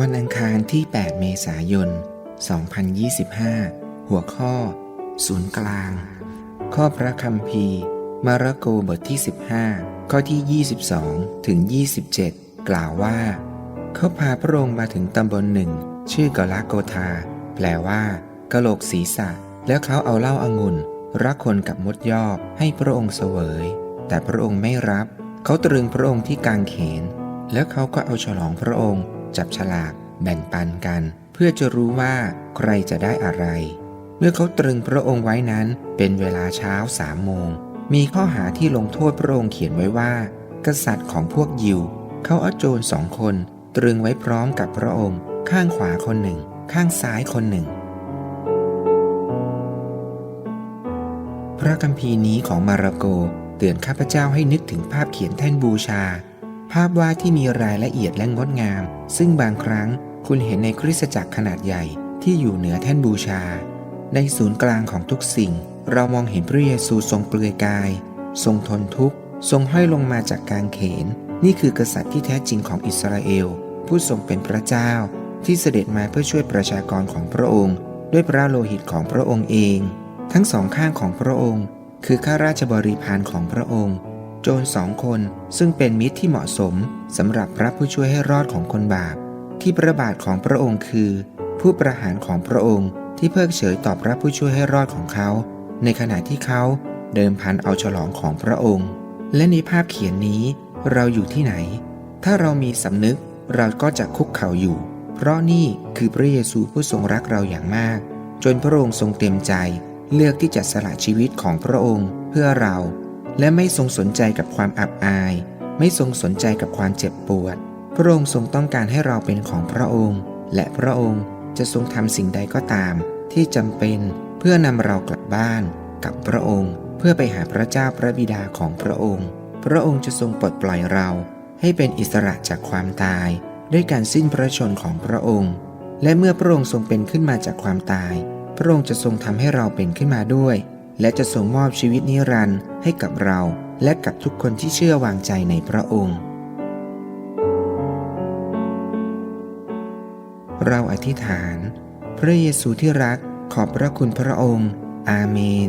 วันอังคารที่ 8 เมษายน 2025 หัวข้อ ศูนย์กลาง ข้อพระคัมภีร์ มาระโกบทที่ 15 ข้อที่ 22 ถึง 27 กล่าวว่า เขาพาพระองค์มาถึงตำบลหนึ่ง ชื่อกลาโกธา แปลว่ากะโหลกศีรษะ แล้วเขาเอาเหล้าอางุ่น รักคนกับมดยอกให้พระองค์เสวย แต่พระองค์ไม่รับ เขาตรึงพระองค์ที่กางเขน แล้วเขาก็เอาฉลองพระองค์ จับฉลากแบ่งปันกัน เพื่อจะรู้ว่าใครจะได้อะไร เมื่อเขาตรึงพระองค์ไว้นั้นเป็นเวลาเช้าสามโมง มีข้อหาที่ลงโทษพระองค์เขียนไว้ว่า กษัตริย์ของพวกยิว เขาเอาโจรสองคน ตรึงไว้พร้อมกับพระองค์ ข้างขวาคนหนึ่ง ข้างซ้ายคนหนึ่ง พระคัมภีร์นี้ของมาระโกเตือนข้าพเจ้าให้นึกถึงภาพเขียนแท่นบูชา ภาพวาดที่มีรายละเอียดและงดงาม ซึ่งบางครั้งคุณเห็นในคริสตจักรขนาดใหญ่ที่อยู่เหนือแท่นบูชา ในศูนย์กลางของทุกสิ่ง เรามองเห็นพระเยซูทรงเปลือยกาย ทรงทนทุกข์ ทรงห้อยลงมาจากกางเขน นี่คือกษัตริย์ที่แท้จริงของอิสราเอล ผู้ทรงเป็นพระเจ้า ที่เสด็จมาเพื่อช่วยประชากรของพระองค์ ด้วยพระโลหิตของพระองค์เอง ทั้งสองข้างของพระองค์ คือข้าราชบริพารของพระองค์ โจรสองคนซึ่งเป็นมิตรที่เหมาะสมสำหรับพระผู้ช่วยให้รอดของคนบาป ที่พระบาทของพระองค์คือ ผู้ประหารของพระองค์ที่เพิกเฉยต่อพระผู้ช่วยให้รอดของเขา ในขณะที่เขาเดิมพันเอาฉลองของพระองค์ และในภาพเขียนนี้เราอยู่ที่ไหน ถ้าเรามีสำนึกเราก็จะคุกเข่าอยู่ เพราะนี่คือพระเยซูผู้ทรงรักเราอย่างมาก จนพระองค์ทรงเต็มใจ เลือกที่จะสละชีวิตของพระองค์ เพื่อเรา และไม่ทรงสนใจกับความอับอาย ไม่ทรงสนใจกับความเจ็บปวด พระองค์ทรงต้องการให้เราเป็นของพระองค์ และพระองค์จะทรงทำสิ่งใดก็ตาม ที่จำเป็นเพื่อนำเรากลับบ้าน กับพระองค์ เพื่อไปหาพระเจ้าพระบิดาของพระองค์ พระองค์จะทรงปลดปล่อยเรา ให้เป็นอิสระจากความตาย ด้วยการสิ้นพระชนของพระองค์ และเมื่อพระองค์ทรงเป็นขึ้นมาจากความตาย พระองค์จะทรงทำให้เราเป็นขึ้นมาด้วย และจะทรงมอบชีวิตนิรันดร์ให้กับเรา และกับทุกคนที่เชื่อวางใจในพระองค์ เราอธิษฐาน พระเยซูที่รักขอบพระคุณพระองค์ อาเมน